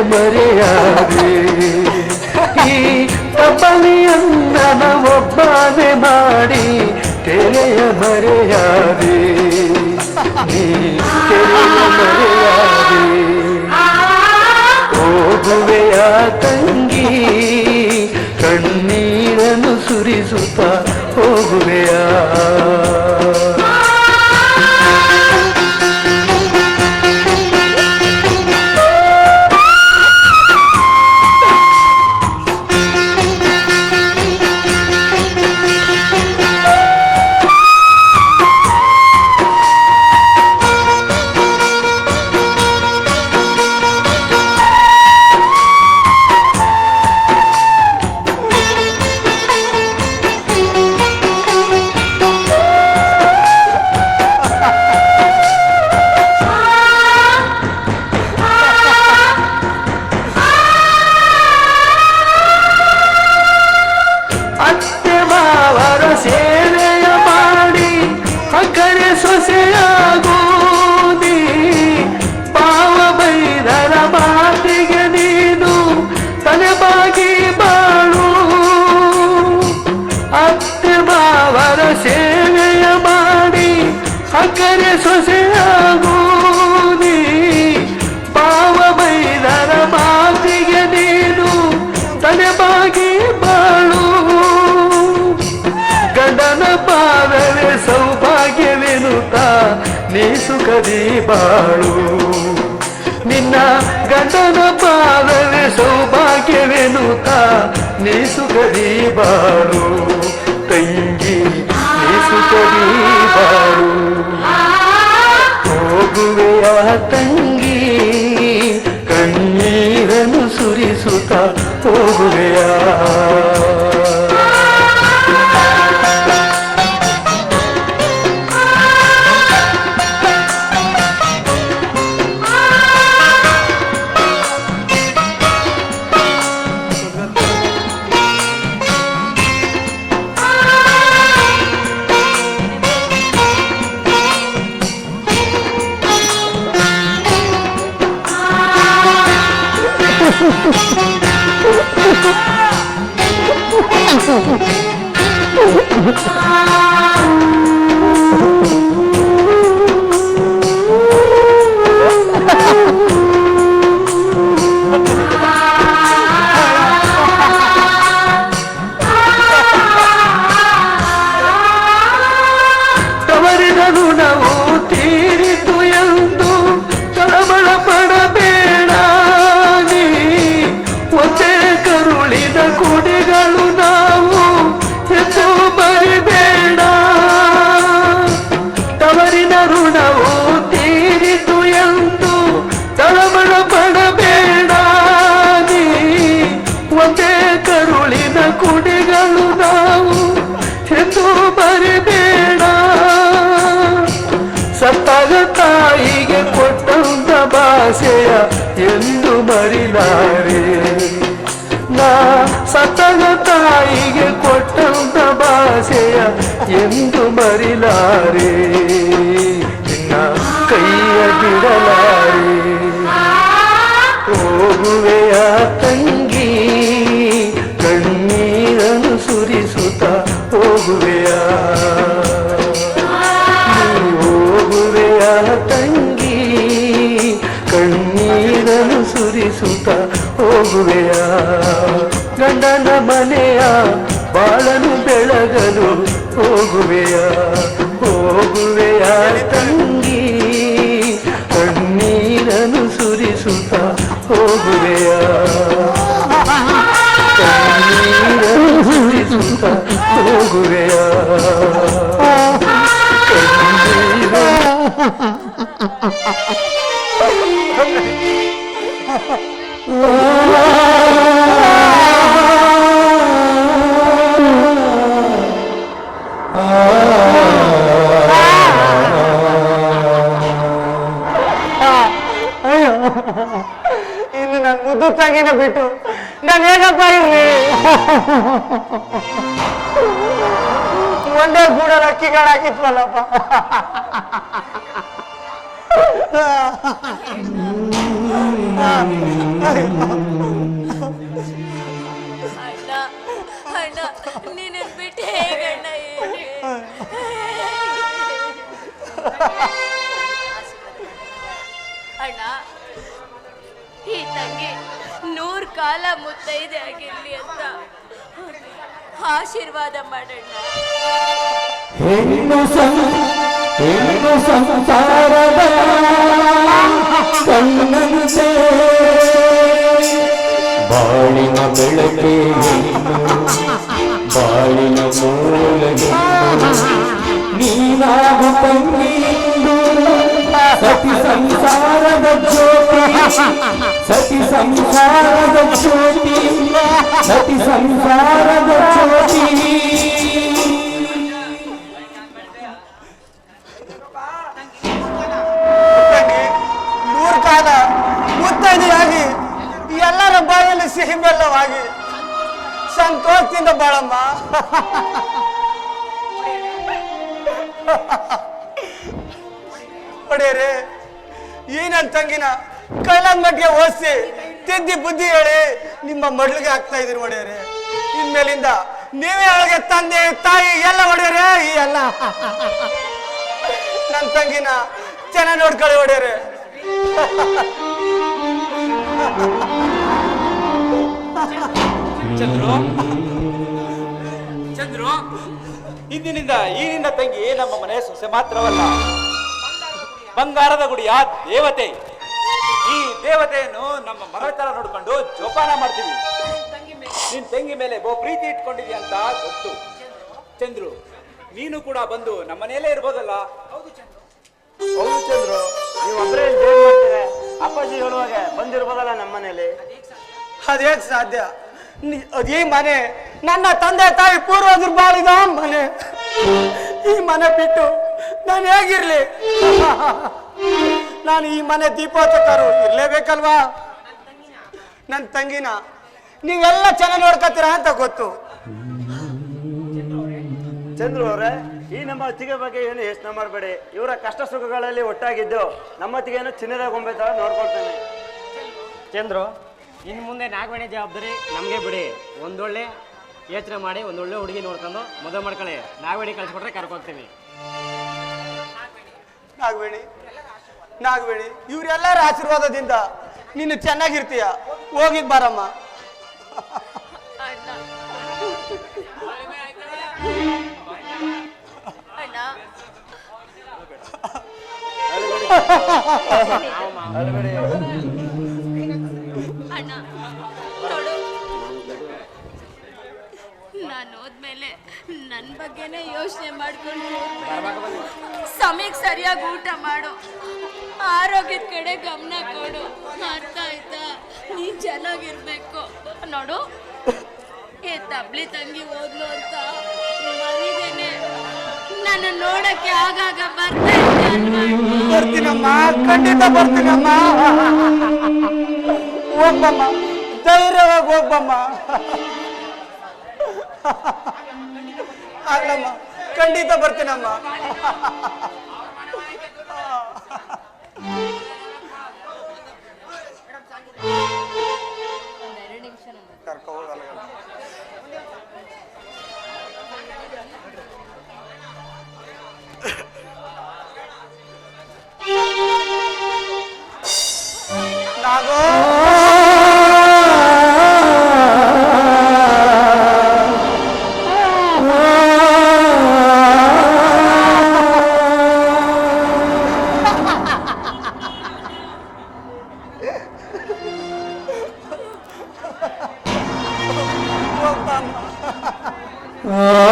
ಮರೆಯಾದೆ. ಈ ಅಣ್ಣನ ಒಬ್ಬನೇ ಮಾಡಿ ತೆರೆಯ ಮರೆಯಾದೆ. ನೀ ತೆರೆಯ ಮರೆಯಾದೆ. ಹೋಗುವೆಯ ತಂಗಿ, ಕಣ್ಣೀರನ್ನು ಸುರಿಸುತ್ತ ಹೋಗುವೆಯ? ಸುಖದಿ ಬಾಳು. ನಿನ್ನ ಗಂಡನ ಪಾದವೇ ಸೌಭಾಗ್ಯವೆನುತ ನೀ ಸುಖದಿ ಬಾಳು. ತಂಗಿ, ನೀ ಸುಖದಿ ಬಾಳು. ಹೋಗುವೆಯ ತಂಗಿ, ಕಣ್ಣೀರನ್ನು ಸುರಿಸುತ್ತ ಹೋಗುವೆಯ ಭಾಷೆಯ ಎಂದು ಮರಿಲಾರೆ ನಾ ಸತನ ತಾಯಿಗೆ ಕೊಟ್ಟಂತ ಭಾಷೆಯ ಎಂದು ಮರಿಲಾರೆ ಹೋಗುವೆಯ? ಗಂಡನ ಮನೆಯ ಬಾಳನು ಬೆಳಗಲು ಹೋಗುವೆಯ? ಹೋಗುವೆಯ? ಇರ್ಲಿ ಒಂದೇ ಕೂಡ ಅಕ್ಕಿಗಳು ಹಾಕಿತ್ವಲ್ಲಪ್ಪ ಅಣ್ಣ ಅಣ್ಣ ಅಣ್ಣ ಕಾಲ ಮುತ್ತೈದೆ ಆಗಿರ್ಲಿ ಅಂತ ಆಶೀರ್ವಾದ ಮಾಡಣ್ಣ ಹೆಣ್ಣು ಬಾಳಿನ ಬೆಳಕೆ ಬಾಳಿನ ಮೂಲ ನೀನಾಗ ಸತಿ ಸಂಸಾರದ ಜ್ಯೋತಿ ಸತಿ ಸಂಸಾರದ ಜ್ಯೋತಿ ಸತಿ ಸಂಸಾರದ ತಂಗಿ ನೂರು ಕಾಲ ಮುತ್ತೈದೆಯಾಗಿ ಎಲ್ಲರ ಬಾಯಲ್ಲಿ ಸಿಹಿ ಬೆಲ್ಲವಾಗಿ ಸಂತೋಷದಿಂದ ಬಾಳಮ್ಮ ಒಡೆಯರೇ ಏನಂತಂಗಿನ ಕೈಲಾದ ಮಟ್ಟಿಗೆ ಓದಿಸಿ ತಿದ್ದಿ ಬುದ್ಧಿ ಹೇಳಿ ನಿಮ್ಮ ಮಡ್ಲಿಗೆ ಹಾಕ್ತಾ ಇದೀರಿ ಒಡೆಯರೆ. ಇನ್ಮೇಲಿಂದ ನೀವೇ ಅವಳಿಗೆ ತಂದೆ, ತಾಯಿ ಎಲ್ಲ ಒಡೆಯರೆ, ಈ ಎಲ್ಲ. ನನ್ನ ತಂಗಿನ ಚೆನ್ನಾಗಿ ನೋಡ್ಕೊಳ್ಳಿ ಒಡೆಯರೆ. ಚಂದ್ರು ಚಂದ್ರು, ಇಂದಿನಿಂದ ಈ ನಿನ್ನ ತಂಗಿ ನಮ್ಮ ಮನೆ ಸೊಸೆ ಮಾತ್ರವಲ್ಲ. ಬಂಗಾರದ ಗುಡಿಯ ದೇವತೆ. ಈ ದೇವತೆಯನ್ನು ನಮ್ಮ ಮರ ತರ ನೋಡ್ಕೊಂಡು ಜೋಪಾನ ಮಾಡ್ತೀವಿ. ನಿನ್ ತಂಗಿ ಮೇಲೆ ಬೋ ಪ್ರೀತಿ ಇಟ್ಕೊಂಡಿದ್ಯ ಅಂತ ಗೊತ್ತು. ಚಂದ್ರು ನೀನು ಕೂಡ ಬಂದು ನಮ್ಮ ಮನೆಯಲ್ಲೇ ಇರ್ಬೋದಲ್ಲ? ಹೌದು ಚಂದ್ರು. ಹೌದು ಚಂದ್ರು ನೀವು ಒಬ್ಬರೇ ಅಪ್ಪಾಜಿ ಹೇಳುವಾಗ ಬಂದಿರ್ಬೋದಲ್ಲ ನಮ್ಮ ಮನೇಲಿ ಅದೇಕ್ ಸಾಧ್ಯ? ನಿ- ಅದೇ ಮನೆ ನನ್ನ ತಂದೆ ತಾಯಿ ಪೂರ್ವಜರು ಬಾಳಿದ ಮನೆ. ಈ ಮನೆ ಬಿಟ್ಟು ನಾನು ಹೇಗಿರ್ಲಿ? ನಾನು ಈ ಮನೆ ದೀಪೋತ್ಸವರು ಇರ್ಲೇಬೇಕಲ್ವಾ? ನನ್ನ ತಂಗಿನ. ನೀವೆಲ್ಲ ಚೆನ್ನಾಗಿ ನೋಡ್ಕೊತೀರಾ ಅಂತ ಗೊತ್ತು. ಚಂದ್ರು ಅವರೇ ಈ ನಮ್ಮ ಅತ್ತಿಗೆ ಬಗ್ಗೆ ಏನು ಯೋಚನೆ ಮಾಡಬೇಡಿ. ಇವರ ಕಷ್ಟ ಸುಖಗಳಲ್ಲಿ ಒಟ್ಟಾಗಿದ್ದು ನಮ್ಮ ಏನು ಚಿನ್ನದ ಗೊಂಬೆ ತರ ನೋಡ್ಕೊಳ್ತೇನೆ. ಚಂದ್ರು ಇನ್ನು ಮುಂದೆ ನಾಗವೇಣಿ ಜವಾಬ್ದಾರಿ ನಮಗೆ ಬಿಡಿ. ಒಂದೊಳ್ಳೆ ಯೋಚನೆ ಮಾಡಿ ಒಂದೊಳ್ಳೆ ಹುಡುಗಿ ನೋಡ್ಕೊಂಡು ಮದುವೆ ಮಾಡ್ಕೊಳ್ಳಿ. ನಾಗವೇಣಿ ಕಳಿಸ್ಕೊಟ್ರೆ ಕರ್ಕೊಳ್ತೀವಿ ನಾಗವೇಣಿ. ನಾಗವೇಣಿ, ಇವರೆಲ್ಲರ ಆಶೀರ್ವಾದದಿಂದ ನೀನು ಚೆನ್ನಾಗಿರ್ತೀಯ. ಹೋಗಿ ಬಾರಮ್ಮ. ಅಣ್ಣ. ನಾನು ಹೋದ್ಮೇಲೆ ನನ್ನ ಬಗ್ಗೆನೇ ಯೋಚನೆ ಮಾಡ್ಕೊಂಡು. ಸಮಯಕ್ಕೆ ಸರಿಯಾಗಿ ಊಟ ಮಾಡು. ಆರೋಗ್ಯದ ಕಡೆ ಗಮನ ಕೊಡು. ಅರ್ಥ ಆಯ್ತಾ? ನೀನ್ ಚೆನ್ನಾಗಿರ್ಬೇಕು. ನೋಡು, ಏ ತಬ್ಲಿ ತಂಗಿ ಹೋದ್ಲು ಅಂತ ಮರಿದೇನೆ ನಾನು ನೋಡಕ್ಕೆ ಆಗಾಗ ಬರ್ತಾ? ಬರ್ತೀನಮ್ಮ, ಖಂಡಿತ ಬರ್ತೀನಮ್ಮ. ಹೋಗ್ಬಮ್ಮ, ಧೈರ್ಯವಾಗಿ ಹೋಗ್ಬಮ್ಮ. ಆಗ್ಲಮ್ಮ, ಖಂಡಿತ ಬರ್ತೀನಮ್ಮ. ನಾಗೋ ಹೋಗ್ಬಮ್ಮ